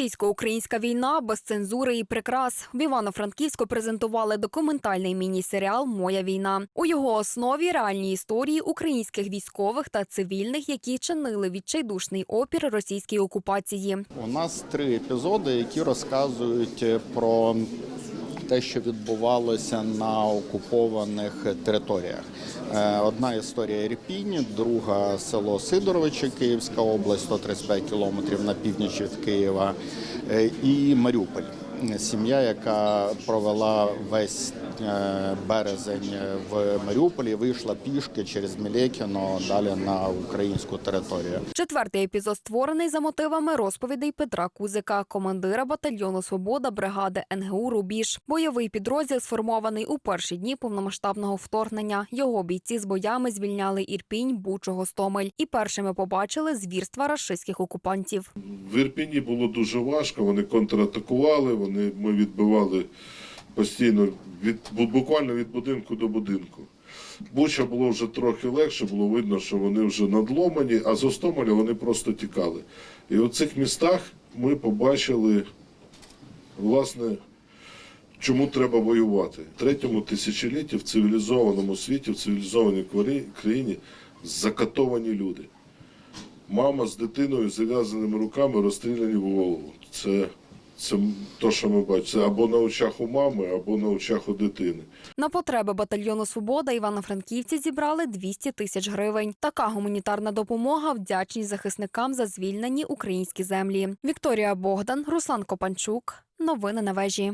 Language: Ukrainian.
Російсько-українська війна без цензури і прикрас. В Івано-Франківську презентували документальний міні-серіал Моя війна. У його основі реальні історії українських військових та цивільних, які чинили відчайдушний опір російській окупації. У нас три епізоди, які розказують про те, що відбувалося на окупованих територіях. Е, Одна історія Ірпінь, друга село Сидоровичі, Київська область, 135 кілометрів на північ від Києва, е, і Маріуполь. Сім'я, яка провела весь березень в Маріуполі, вийшла пішки через Мілєкіно далі на українську територію. Четвертий епізод створений за мотивами розповідей Петра Кузика, командира батальйону Свобода бригади НГУ Рубіж. Бойовий підрозділ сформований у перші дні повномасштабного вторгнення. Його бійці з боями звільняли Ірпінь, Бучу, Гостомель і першими побачили звірства рашистських окупантів. В Ірпіні було дуже важко, вони контратакували, вони, ми відбивали постійно від, буквально від будинку до будинку. Буча було вже трохи легше, було видно, що вони вже надломані, а з Остомеля вони просто тікали. І у цих містах ми побачили, власне, чому треба воювати. В третьому тисячолітті в цивілізованому світі, в цивілізованій країні закатовані люди. Мама з дитиною з зав'язаними руками розстріляні в голову. Це, це те, що ми бачимо. Або на очах у мами, або на очах у дитини. На потреби батальйону Свобода івано-франківці зібрали 200 тисяч гривень. Така гуманітарна допомога вдячність захисникам за звільнені українські землі. Вікторія Богдан, Руслан Копанчук. Новини на вежі.